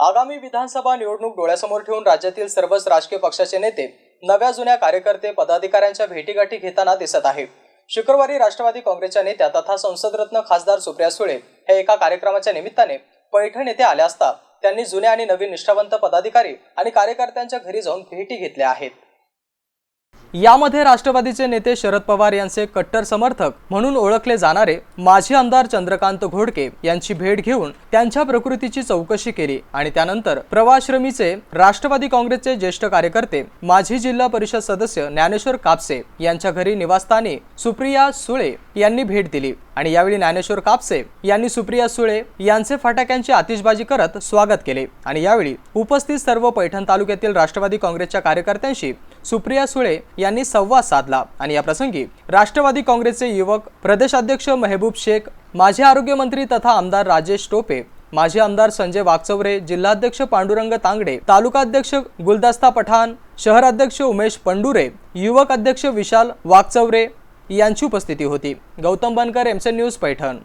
आगामी विधानसभा निवडणूक डोळ्यासमोर ठेवून राज्यातील सर्वच राजकीय पक्षाचे नेते नव्या जुन्या कार्यकर्ते पदाधिकाऱ्यांच्या भेटीगाठी घेताना दिसत आहे शुक्रवारी राष्ट्रवादी काँग्रेसच्या नेत्या तथा संसदरत्न खासदार सुप्रिया सुळे हे एका कार्यक्रमाच्या निमित्ताने पैठण येथे आल्या असता त्यांनी जुन्या आणि नवीन निष्ठावंत पदाधिकारी आणि कार्यकर्त्यांच्या घरी जाऊन भेटी घेतल्या आहेत. यामध्ये राष्ट्रवादीचे नेते शरद पवार यांचे कट्टर समर्थक म्हणून ओळखले जाणारे माजी आमदार चंद्रकांत घोडके यांची भेट घेऊन त्यांच्या प्रकृतीची चौकशी केली आणि त्यानंतर प्रवाश्रमीचे राष्ट्रवादी काँग्रेसचे ज्येष्ठ कार्यकर्ते माजी जिल्हा परिषद सदस्य ज्ञानेश्वर कापसे यांच्या घरी निवासस्थानी सुप्रिया सुळे यांनी भेट दिली. आणि यावेळी ज्ञानेश्वर कापसे यांनी सुप्रिया सुळे यांचे फटाक्यांची आतिषबाजी करत स्वागत केले. आणि यावेळी उपस्थित सर्व पैठण तालुक्यातील राष्ट्रवादी काँग्रेसच्या कार्यकर्त्यांशी सुप्रिया सुळे यांनी संवाद साधला. आणि या प्रसंगी राष्ट्रवादी काँग्रेसचे युवक प्रदेशाध्यक्ष मेहबूब शेख माजी आरोग्यमंत्री तथा आमदार राजेश टोपे माजी आमदार संजय वागचौरे जिल्हाध्यक्ष पांडुरंग तांगडे तालुकाध्यक्ष गुलदस्ता पठाण शहराध्यक्ष उमेश पंडुरे युवक अध्यक्ष विशाल वागचौरे यांची उपस्थिती होती. गौतम बनकर एमसे न्यूज पैठण.